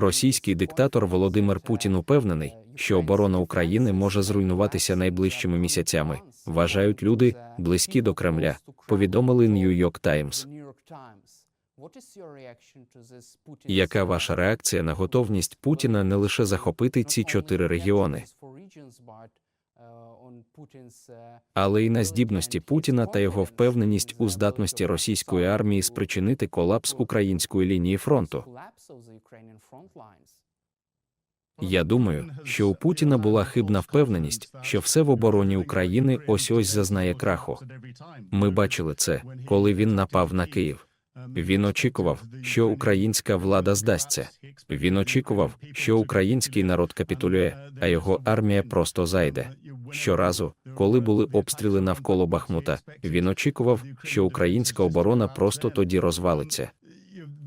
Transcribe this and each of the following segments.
Російський диктатор Володимир Путін упевнений, що оборона України може зруйнуватися найближчими місяцями, вважають люди, близькі до Кремля, повідомили New York Times. Яка ваша реакція на готовність Путіна не лише захопити ці чотири регіони, але й на здібності Путіна та його впевненість у здатності російської армії спричинити колапс української лінії фронту? Я думаю, що у Путіна була хибна впевненість, що все в обороні України ось ось зазнає краху. Ми бачили це, коли він напав на Київ. Він очікував, що українська влада здасться. Він очікував, що український народ капітулює, а його армія просто зайде. Щоразу, коли були обстріли навколо Бахмута, він очікував, що українська оборона просто тоді розвалиться.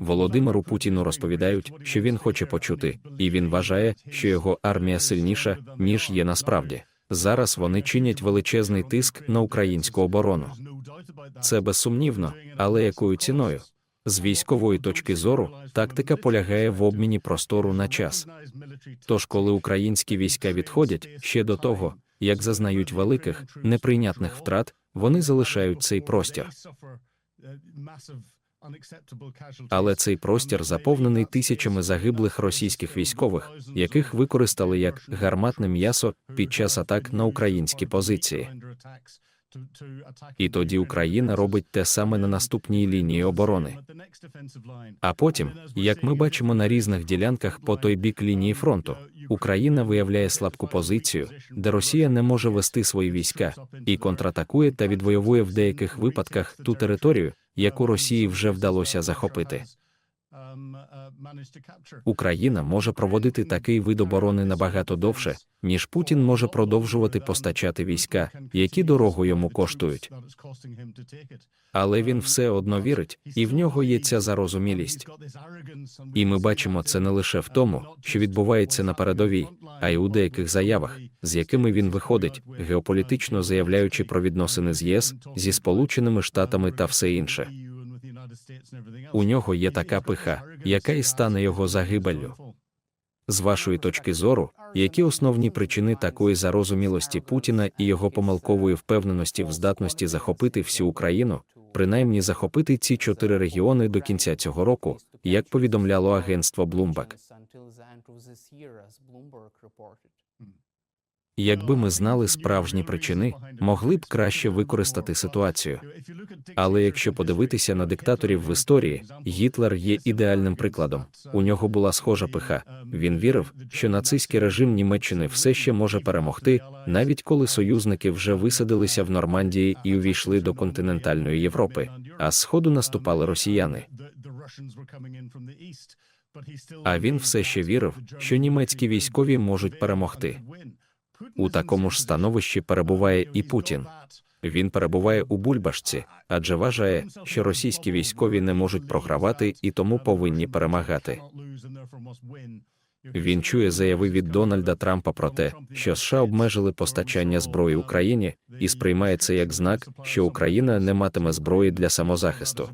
Володимиру Путіну розповідають, що він хоче почути, і він вважає, що його армія сильніша, ніж є насправді. Зараз вони чинять величезний тиск на українську оборону. Це безсумнівно, але якою ціною? З військової точки зору, тактика полягає в обміні простору на час. Тож, коли українські війська відходять ще до того, як зазнають великих неприйнятних втрат, вони залишають цей простір. Але цей простір заповнений тисячами загиблих російських військових, яких використали як гарматне м'ясо під час атак на українські позиції. І тоді Україна робить те саме на наступній лінії оборони. А потім, як ми бачимо на різних ділянках по той бік лінії фронту, Україна виявляє слабку позицію, де Росія не може вести свої війська, і контратакує та відвоює в деяких випадках ту територію, яку Росії вже вдалося захопити. Україна може проводити такий вид оборони набагато довше, ніж Путін може продовжувати постачати війська, які дорого йому коштують. Але він все одно вірить, і в нього є ця зарозумілість. І ми бачимо це не лише в тому, що відбувається на передовій, а й у деяких заявах, з якими він виходить, геополітично заявляючи про відносини з ЄС, зі Сполученими Штатами та все інше. У нього є така пиха, яка і стане його загибеллю. З вашої точки зору, які основні причини такої зарозумілості Путіна і його помилкової впевненості в здатності захопити всю Україну, принаймні захопити ці чотири регіони до кінця цього року, як повідомляло агентство Bloomberg? Якби ми знали справжні причини, могли б краще використати ситуацію. Але якщо подивитися на диктаторів в історії, Гітлер є ідеальним прикладом. У нього була схожа пиха. Він вірив, що нацистський режим Німеччини все ще може перемогти, навіть коли союзники вже висадилися в Нормандії і увійшли до континентальної Європи, а з сходу наступали росіяни. А він все ще вірив, що німецькі військові можуть перемогти. У такому ж становищі перебуває і Путін. Він перебуває у бульбашці, адже вважає, що російські військові не можуть програвати і тому повинні перемагати. Він чує заяви від Дональда Трампа про те, що США обмежили постачання зброї Україні, і сприймає це як знак, що Україна не матиме зброї для самозахисту.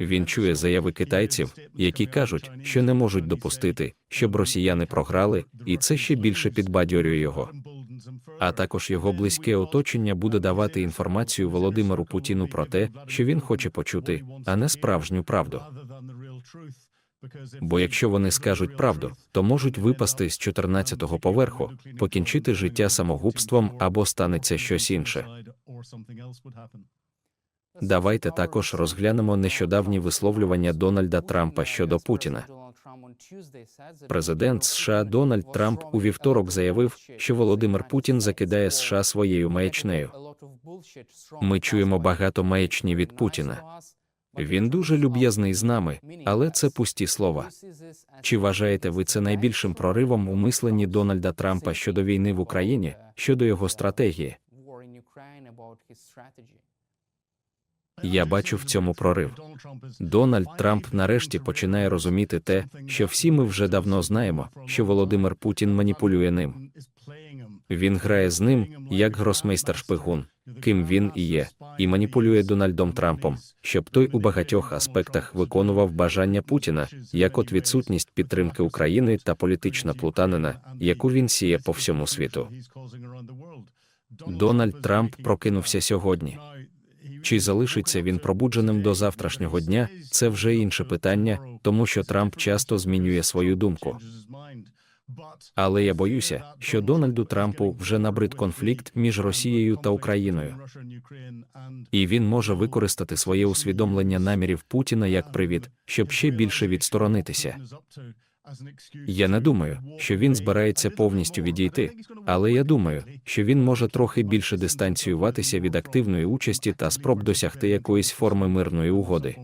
Він чує заяви китайців, які кажуть, що не можуть допустити, щоб росіяни програли, і це ще більше підбадьорює його. А також його близьке оточення буде давати інформацію Володимиру Путіну про те, що він хоче почути, а не справжню правду. Бо якщо вони скажуть правду, то можуть випасти з 14-го поверху, покінчити життя самогубством або станеться щось інше. Давайте також розглянемо нещодавні висловлювання Дональда Трампа щодо Путіна. Президент США Дональд Трамп у вівторок заявив, що Володимир Путін закидає США своєю маячнею. Ми чуємо багато маячні від Путіна. Він дуже люб'язний з нами, але це пусті слова. Чи вважаєте ви це найбільшим проривом у мисленні Дональда Трампа щодо війни в Україні, щодо його стратегії? Я бачу в цьому прорив. Дональд Трамп нарешті починає розуміти те, що всі ми вже давно знаємо, що Володимир Путін маніпулює ним. Він грає з ним як гросмейстер шпигун, ким він і є, і маніпулює Дональдом Трампом, щоб той у багатьох аспектах виконував бажання Путіна, як от відсутність підтримки України та політична плутанина, яку він сіє по всьому світу. Дональд Трамп прокинувся сьогодні. Чи залишиться він пробудженим до завтрашнього дня, це вже інше питання, тому що Трамп часто змінює свою думку. Але я боюся, що Дональду Трампу вже набрид конфлікт між Росією та Україною, і він може використати своє усвідомлення намірів Путіна як привід, щоб ще більше відсторонитися. Я не думаю, що він збирається повністю відійти, але я думаю, що він може трохи більше дистанціюватися від активної участі та спроб досягти якоїсь форми мирної угоди.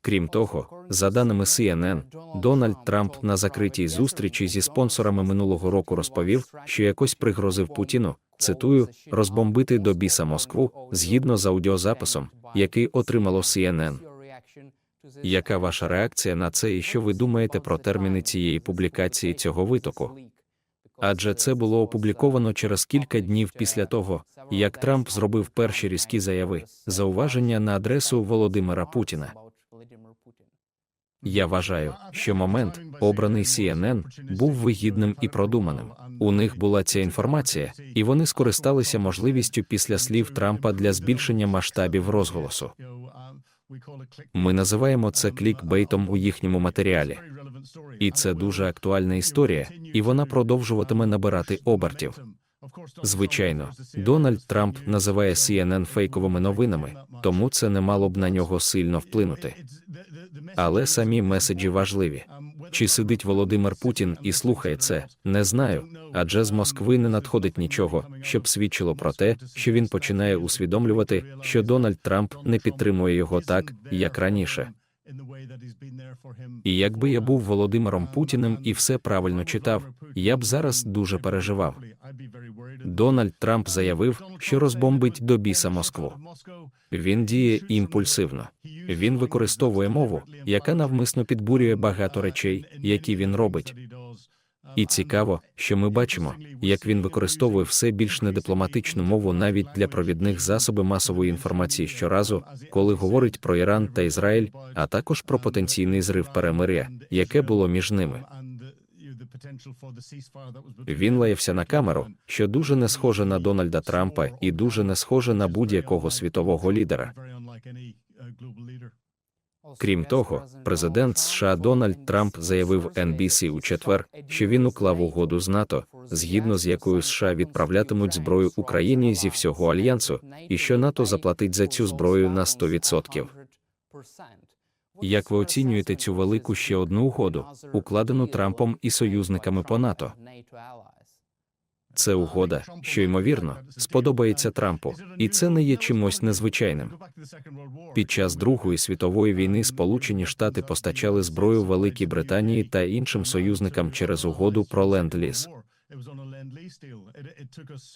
Крім того, за даними CNN, Дональд Трамп на закритій зустрічі зі спонсорами минулого року розповів, що якось пригрозив Путіну, цитую, розбомбити до біса Москву згідно з аудіозаписом, який отримало CNN. Яка ваша реакція на це і що ви думаєте про терміни цієї публікації цього витоку? Адже це було опубліковано через кілька днів після того, як Трамп зробив перші різкі заяви, зауваження на адресу Володимира Путіна. Я вважаю, що момент, обраний CNN, був вигідним і продуманим. У них була ця інформація, і вони скористалися можливістю після слів Трампа для збільшення масштабів розголосу. Ми називаємо це клікбейтом у їхньому матеріалі. І це дуже актуальна історія, і вона продовжуватиме набирати обертів. Звичайно, Дональд Трамп називає CNN фейковими новинами, тому це не мало б на нього сильно вплинути. Але самі меседжі важливі. Чи сидить Володимир Путін і слухає це, не знаю, адже з Москви не надходить нічого, щоб свідчило про те, що він починає усвідомлювати, що Дональд Трамп не підтримує його так, як раніше. І якби я був Володимиром Путіним і все правильно читав, я б зараз дуже переживав. Дональд Трамп заявив, що розбомбить до біса Москву. Він діє імпульсивно. Він використовує мову, яка навмисно підбурює багато речей, які він робить. І цікаво, що ми бачимо, як він використовує все більш недипломатичну мову навіть для провідних засобів масової інформації щоразу, коли говорить про Іран та Ізраїль, а також про потенційний зрив перемиря, яке було між ними. Він лаявся на камеру, що дуже не схоже на Дональда Трампа і дуже не схоже на будь-якого світового лідера. Крім того, президент США Дональд Трамп заявив NBC у четвер, що він уклав угоду з НАТО, згідно з якою США відправлятимуть зброю Україні зі всього альянсу, і що НАТО заплатить за цю зброю на 100%. Як ви оцінюєте цю велику ще одну угоду, укладену Трампом і союзниками по НАТО? Це угода, що ймовірно сподобається Трампу, і це не є чимось незвичайним. Під час Другої світової війни Сполучені Штати постачали зброю Великій Британії та іншим союзникам через угоду про ленд-ліз.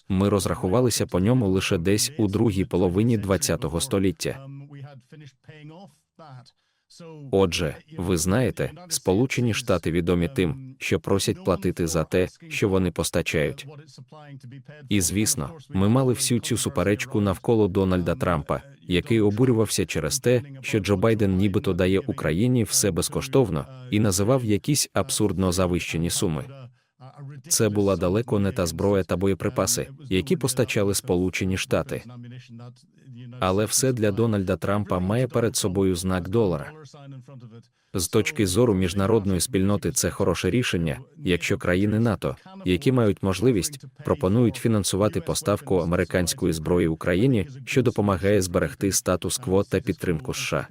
Ми розрахувалися по ньому лише десь у другій половині ХХ століття. Отже, ви знаєте, Сполучені Штати відомі тим, що просять платити за те, що вони постачають. І звісно, ми мали всю цю суперечку навколо Дональда Трампа, який обурювався через те, що Джо Байден нібито дає Україні все безкоштовно і називав якісь абсурдно завищені суми. Це була далеко не та зброя та боєприпаси, які постачали Сполучені Штати. Але все для Дональда Трампа має перед собою знак долара. З точки зору міжнародної спільноти це хороше рішення, якщо країни НАТО, які мають можливість, пропонують фінансувати поставку американської зброї Україні, що допомагає зберегти статус-кво та підтримку США.